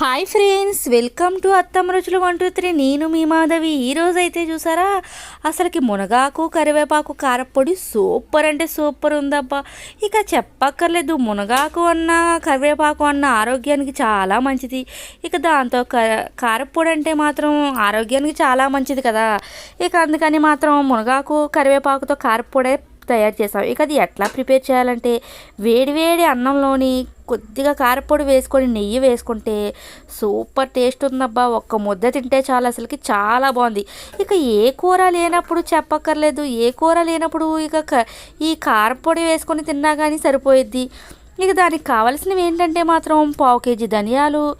Hi friends welcome to అత్తమ్మ రుచులు one two three. నేను మీ మాధవి. ఈరోజు అయితే చూసారా? అసలుకి మునగాకు కరివేపాకు కారపొడి సూపర్ అంటే సూపర్ ఉందబ్బా. ఇక చెప్పక్కర్లేదు మునగాకు అన్న కరివేపాకు అన్న ఆరోగ్యానికి చాలా మంచిది. ఇక దాంతో కారపొడి అంటే మాత్రం ఆరోగ్యానికి చాలా మంచిది కదా. ఇక అందుకని మాత్రం మునగాకు కరివేపాకుతో కారపొడే తయారు చేసాం ఇక అది ఎట్లా ప్రిపేర్ చేయాలంటే వేడివేడి అన్నంలోని కొద్దిగా కారపొడి వేసుకొని నెయ్యి వేసుకుంటే సూపర్ టేస్ట్ ఉందబ్బా. ఒక్క ముద్ద తింటే చాలు అసలుకి చాలా బాగుంది. ఇక ఏ కూర లేనప్పుడు చెప్పక్కర్లేదు. ఏ కూర లేనప్పుడు ఇక ఈ కారపొడి వేసుకొని తిన్నా కానీ సరిపోయిద్ది. ఇక దానికి కావాల్సినవి ఏంటంటే మాత్రం పావు కేజీ ధనియాలు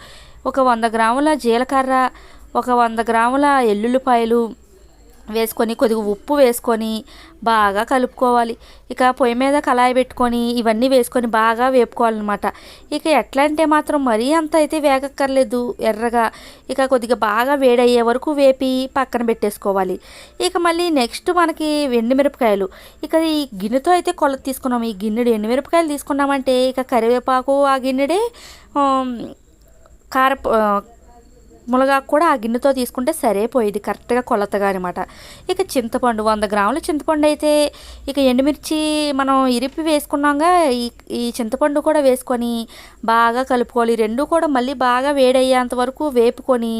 ఒక వంద గ్రాముల జీలకర్ర ఒక వంద గ్రాముల ఎల్లుల్లిపాయలు వేసుకొని కొద్దిగా ఉప్పు వేసుకొని బాగా కలుపుకోవాలి. ఇక పొయ్యి మీద కళాయి పెట్టుకొని ఇవన్నీ వేసుకొని బాగా వేపుకోవాలన్నమాట. ఇక ఎట్లా అంటే మాత్రం మరీ అంత అయితే వేగక్కర్లేదు ఎర్రగా. ఇక కొద్దిగా బాగా వేడయ్యే వరకు వేపి పక్కన పెట్టేసుకోవాలి. ఇక మళ్ళీ నెక్స్ట్ మనకి ఎండుమిరపకాయలు ఇక ఈ గిన్నెతో అయితే కొలత తీసుకున్నాం. ఈ గిన్నెడు ఎండుమిరపకాయలు తీసుకున్నామంటే ఇక కరివేపాకు ఆ గిన్నెడే కార మునగాకు కూడా ఆ గిన్నెతో తీసుకుంటే సరిపోయేది కరెక్ట్గా కొలతగా అనమాట ఇక చింతపండు వంద గ్రాముల చింతపండు అయితే ఇక ఎండుమిర్చి మనం ఇరిపి వేసుకున్నాగా ఈ ఈ చింతపండు కూడా వేసుకొని బాగా కలుపుకోవాలి. రెండు కూడా మళ్ళీ బాగా వేడయ్యేంత వరకు వేపుకొని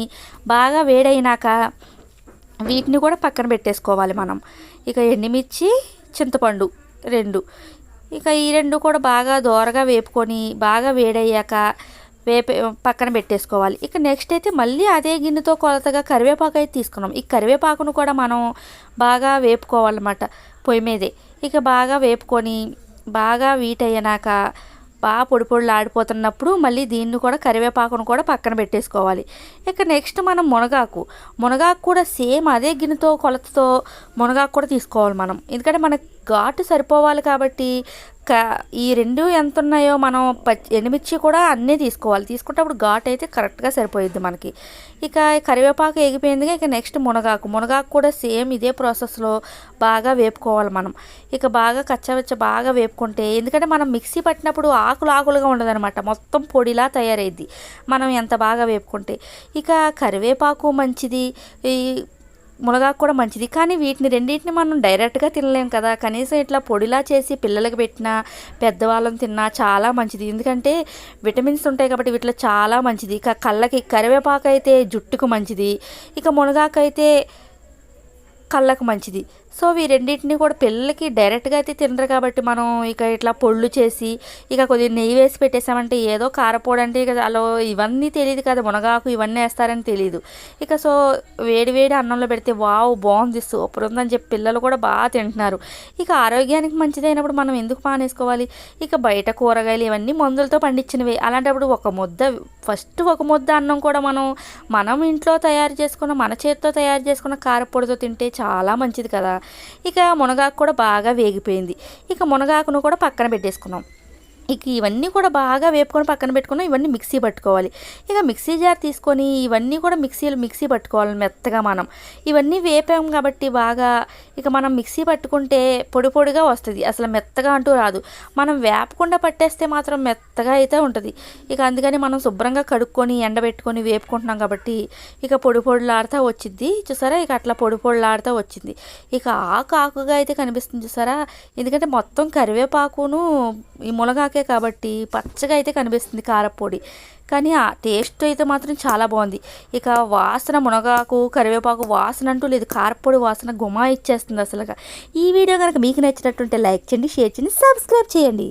బాగా వేడైనాక వీటిని కూడా పక్కన పెట్టేసుకోవాలి మనం. ఇక ఎండుమిర్చి చింతపండు రెండు. ఇక ఈ రెండు కూడా బాగా దోరగా వేపుకొని బాగా వేడయ్యాక వేపే పక్కన పెట్టేసుకోవాలి. ఇక నెక్స్ట్ అయితే మళ్ళీ అదే గిన్నెతో కొలతగా కరివేపాకు అయితే తీసుకున్నాం. ఈ కరివేపాకును కూడా మనం బాగా వేపుకోవాలన్నమాట పొయ్యి మీదే. ఇక బాగా వేపుకొని బాగా వీట్ అయ్యాక బాగా పొడి పొడిలు ఆడిపోతున్నప్పుడు మళ్ళీ దీన్ని కూడా కరివేపాకును కూడా పక్కన పెట్టేసుకోవాలి. ఇక నెక్స్ట్ మనం మునగాకు. మునగాకు కూడా సేమ్ అదే గిన్నెతో కొలతతో మునగాకు కూడా తీసుకోవాలి మనం. ఎందుకంటే మనకు ఘాటు సరిపోవాలి కాబట్టి క ఈ రెండు ఎంత ఉన్నాయో మనం పచ్చి ఎండుమిర్చి కూడా అన్నీ తీసుకోవాలి. తీసుకుంటే ఘాట్ అయితే కరెక్ట్గా సరిపోయిద్ది మనకి. ఇక కరివేపాకు ఎగిపోయిందిగా ఇక నెక్స్ట్ మునగాకు. మునగాకు కూడా సేమ్ ఇదే ప్రాసెస్లో బాగా వేపుకోవాలి మనం. ఇక బాగా కచ్చవచ్చ బాగా వేపుకుంటే ఎందుకంటే మనం మిక్సీ పట్టినప్పుడు ఆకులు ఆకులుగా ఉండదనమాట. మొత్తం పొడిలా తయారైద్ది మనం ఎంత బాగా వేపుకుంటే. ఇక కరివేపాకు మంచిది. ఈ మునగాకు కూడా మంచిది. కానీ వీటిని రెండింటిని మనం డైరెక్ట్గా తినలేం కదా. కనీసం ఇట్లా పొడిలా చేసి పిల్లలకు పెట్టినా పెద్దవాళ్ళని తిన్నా చాలా మంచిది. ఎందుకంటే విటమిన్స్ ఉంటాయి కాబట్టి వీటిలో చాలా మంచిది. ఇక కళ్ళకి కరివేపాకు అయితే జుట్టుకు మంచిది. ఇక మునగాకు అయితే కళ్ళకు మంచిది. సో ఈ రెండింటిని కూడా పిల్లలకి డైరెక్ట్గా అయితే తినరు కాబట్టి మనం ఇక ఇట్లా పొళ్ళు చేసి ఇక కొద్దిగా నెయ్యి వేసి పెట్టేసామంటే ఏదో కారపొడి అంటే ఇక అలా ఇవన్నీ తెలియదు కదా మునగాకు ఇవన్నీ వేస్తారని తెలియదు ఇక సో వేడి వేడి అన్నంలో పెడితే వావ్ బాగుంది సూపర్ ఉందని చెప్పి పిల్లలు కూడా బాగా తింటున్నారు. ఇక ఆరోగ్యానికి మంచిదైనప్పుడు మనం ఎందుకు పానేసుకోవాలి ఇక బయట కూరగాయలు ఇవన్నీ మందులతో పండించినవి. అలాంటప్పుడు ఒక ముద్ద ఫస్ట్ ఒక ముద్ద అన్నం కూడా మనం మనం ఇంట్లో తయారు చేసుకున్న మన చేతితో తయారు చేసుకున్న కారపొడితో తింటే చాలా మంచిది కదా. ఇక మునగాకు కూడా బాగా వేగిపోయింది. ఇక మునగాకును కూడా పక్కన పెట్టేసుకున్నాం. ఇక ఇవన్నీ కూడా బాగా వేపుకొని పక్కన పెట్టుకుని ఇవన్నీ మిక్సీ పట్టుకోవాలి. ఇక మిక్సీ జార్ తీసుకొని ఇవన్నీ కూడా మిక్సీలు మిక్సీ పట్టుకోవాలి మెత్తగా మనం. ఇవన్నీ వేపాం కాబట్టి బాగా ఇక మనం మిక్సీ పట్టుకుంటే పొడి పొడిగా వస్తుంది. అసలు మెత్తగా అంటూ రాదు. మనం వేపకుండా పట్టేస్తే మాత్రం మెత్తగా అయితే ఉంటుంది. ఇక అందుకని మనం శుభ్రంగా కడుక్కొని ఎండబెట్టుకొని వేపుకుంటున్నాం కాబట్టి ఇక పొడి పొడిలాడుతూ వచ్చింది చూసారా? ఇక అట్లా పొడి పొడిలాడుతూ వచ్చింది. ఇక ఆకు ఆకుగా అయితే కనిపిస్తుంది చూసారా? ఎందుకంటే మొత్తం కరివేపాకును ఈ మునగాకే కాబట్టి పచ్చగా అయితే కనిపిస్తుంది కారపొడి. కానీ ఆ టేస్ట్ అయితే మాత్రం చాలా బాగుంది. ఇక వాసన మునగాకు కరివేపాకు వాసన అంటూ లేదు. కారపొడి వాసన గుమా ఇచ్చేస్తుంది అసలుగా. ఈ వీడియో కనుక మీకు నచ్చినట్టుంటే లైక్ చేయండి షేర్ చేయండి సబ్స్క్రైబ్ చేయండి.